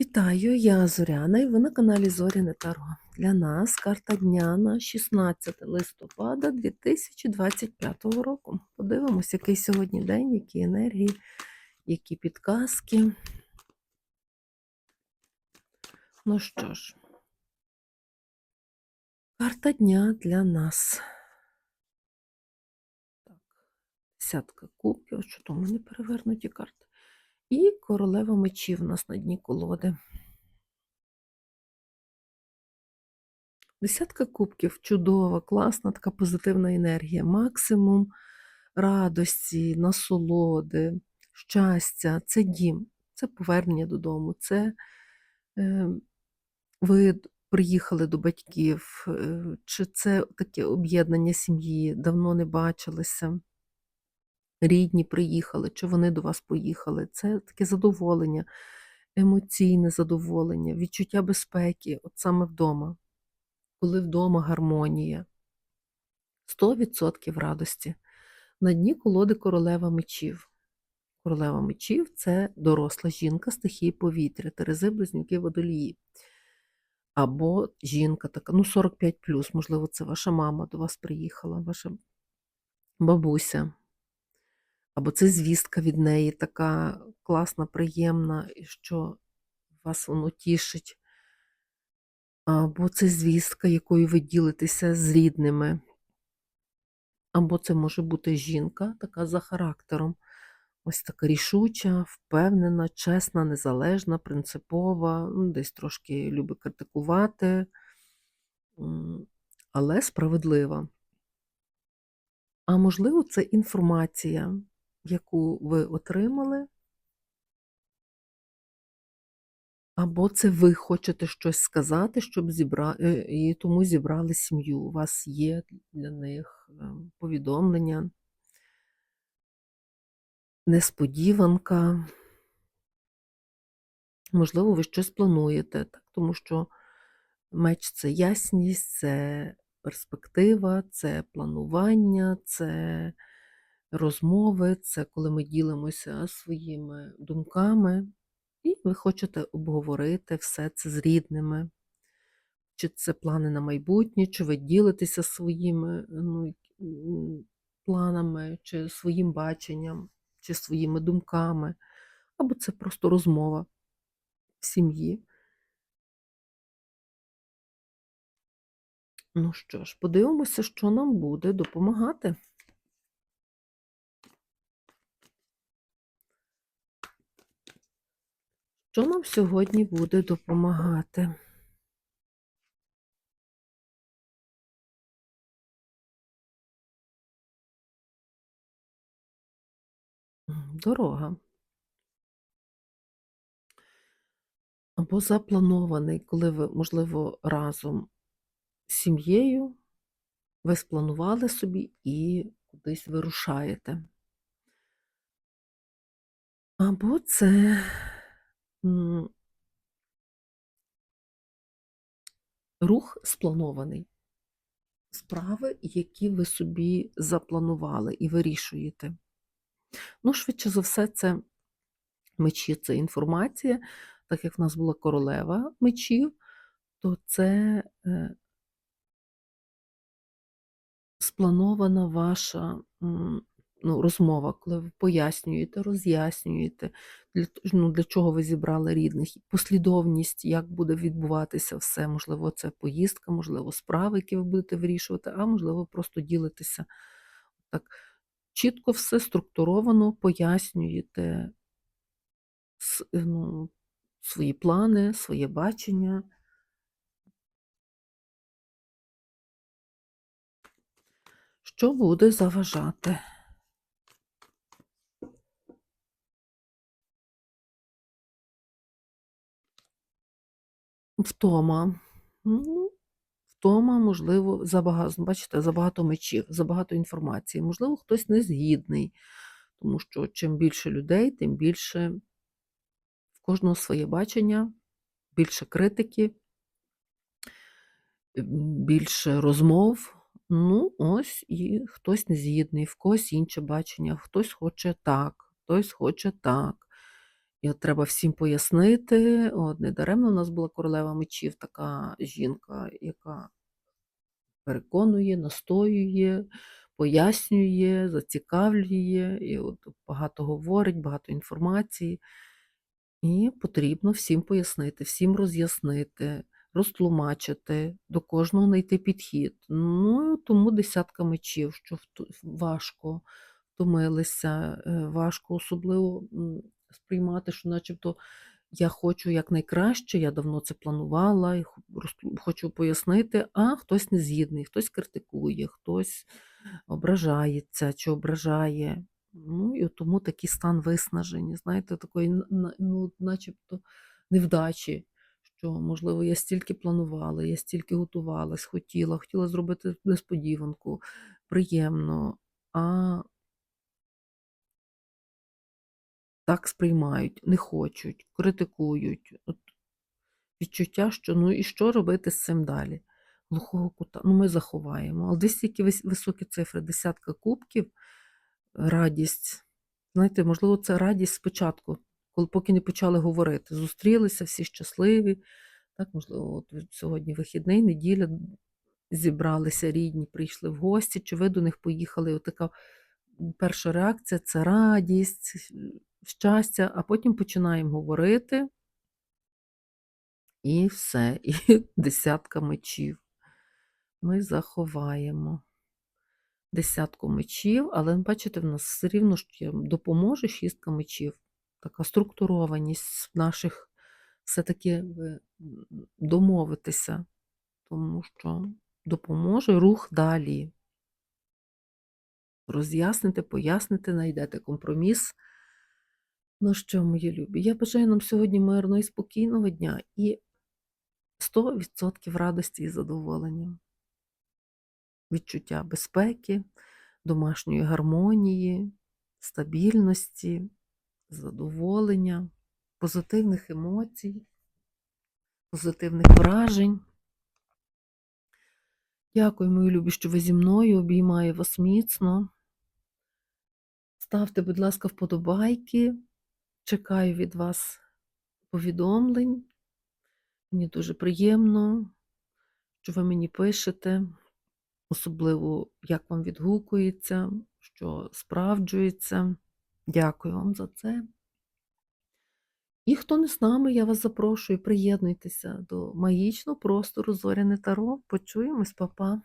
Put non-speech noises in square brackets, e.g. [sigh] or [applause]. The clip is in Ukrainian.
Вітаю, я Зоряна і ви на каналі Зоряне Таро. Для нас карта дня на 16 листопада 2025 року. Подивимось, який сьогодні день, які енергії, які підказки. Ну що ж, карта дня для нас. Так, десятка кубків, що то в мене перевернуті карти. І королева мечів у нас на дні колоди. Десятка кубків. Чудова, класна, така позитивна енергія, максимум радості, насолоди, щастя, це дім, це повернення додому, це е, ви приїхали до батьків, е, чи це таке об'єднання сім'ї, давно не бачилися рідні приїхали, чи вони до вас поїхали. Це таке задоволення, емоційне задоволення, відчуття безпеки, от саме вдома. Коли вдома гармонія, 100% радості. На дні колоди королева мечів. Королева мечів це доросла жінка стихії повітря, Терези, близнюки водолії. Або жінка така, ну 45, можливо, це ваша мама до вас приїхала, ваша бабуся, або це звістка від неї така класна, приємна, і що вас воно тішить. Або це звістка, якою ви ділитеся з рідними. Або це може бути жінка, така за характером. Ось така рішуча, впевнена, чесна, незалежна, принципова, ну, десь трошки любить критикувати, але справедлива. А можливо, це інформація, яку ви отримали, або це ви хочете щось сказати, щоб зібра... Е, і тому зібрали сім'ю. У вас є для них е, повідомлення, несподіванка. Можливо, ви щось плануєте, так? тому що меч це ясність, це перспектива, це планування, це розмови, це коли ми ділимося своїми думками, і ви хочете обговорити все це з рідними. Чи це плани на майбутнє, чи ви ділитеся своїми ну, планами, чи своїм баченням, чи своїми думками, або це просто розмова в сім'ї. Ну що ж, подивимося, що нам буде допомагати. Що нам сьогодні буде допомагати? Дорога. Або запланований, коли ви, можливо, разом з сім'єю ви спланували собі і кудись вирушаєте. Або це рух спланований. Справи, які ви собі запланували і вирішуєте. Ну, швидше за все, це мечі це інформація, так як в нас була королева мечів, то це е, спланована ваша ну, розмова, коли ви пояснюєте, роз'яснюєте, для ну, для чого ви зібрали рідних, послідовність, як буде відбуватися все. Можливо, це поїздка, можливо, справи, які ви будете вирішувати, а можливо, просто ділитися. Так, Чітко все структуровано пояснюєте ну, свої плани, своє бачення. Що буде заважати? Втома. Ну, Втома, можливо, забагато, бачите, забагато мечів, забагато інформації. Можливо, хтось не згідний, тому що чим більше людей, тим більше в кожного своє бачення, більше критики, більше розмов. Ну, ось і хтось не згідний, в когось інше бачення, хтось хоче так, хтось хоче так. І от треба всім пояснити. От недаремно в нас була королева мечів, така жінка, яка переконує, настоює, пояснює, зацікавлює, і от багато говорить, багато інформації. І потрібно всім пояснити, всім роз'яснити, розтлумачити, до кожного знайти підхід. Ну, тому десятка мечів, що важко втомилися, е, важко особливо сприймати, що начебто я хочу якнайкраще, я давно це планувала, і хочу пояснити, а хтось не згідний, хтось критикує, хтось ображається чи ображає. Ну, і тому такий стан виснаження, знаєте, такої, ну, начебто невдачі, що, можливо, я стільки планувала, я стільки готувалась, хотіла, хотіла зробити несподіванку, приємно, а так сприймають, не хочуть, критикують. От відчуття, що ну і що робити з цим далі? Глухого кута, ну ми заховаємо. Але десь які високі цифри, десятка кубків, радість. Знаєте, можливо, це радість спочатку, коли поки не почали говорити. Зустрілися, всі щасливі. Так, можливо, от сьогодні вихідний, неділя, зібралися рідні, прийшли в гості, чи ви до них поїхали. От така перша реакція це радість, щастя, а потім починаємо говорити. І все, і [laughs] десятка мечів. Ми заховаємо десятку мечів, але бачите, в нас все рівно ж допоможе шістка мечів. Така структурованість наших все-таки домовитися, тому що допоможе рух далі. Роз'яснити, пояснити, знайдете компроміс. Ну що, мої любі, я бажаю нам сьогодні мирного і спокійного дня і 100% радості і задоволення. Відчуття безпеки, домашньої гармонії, стабільності, задоволення, позитивних емоцій, позитивних вражень. Дякую, мої любі, що ви зі мною. Обіймаю вас міцно. Ставте, будь ласка, вподобайки. Чекаю від вас повідомлень. Мені дуже приємно, що ви мені пишете, особливо як вам відгукується, що справджується. Дякую вам за це. І хто не з нами, я вас запрошую, приєднуйтеся до магічного простору Зоряне Таро. Почуємось, папа.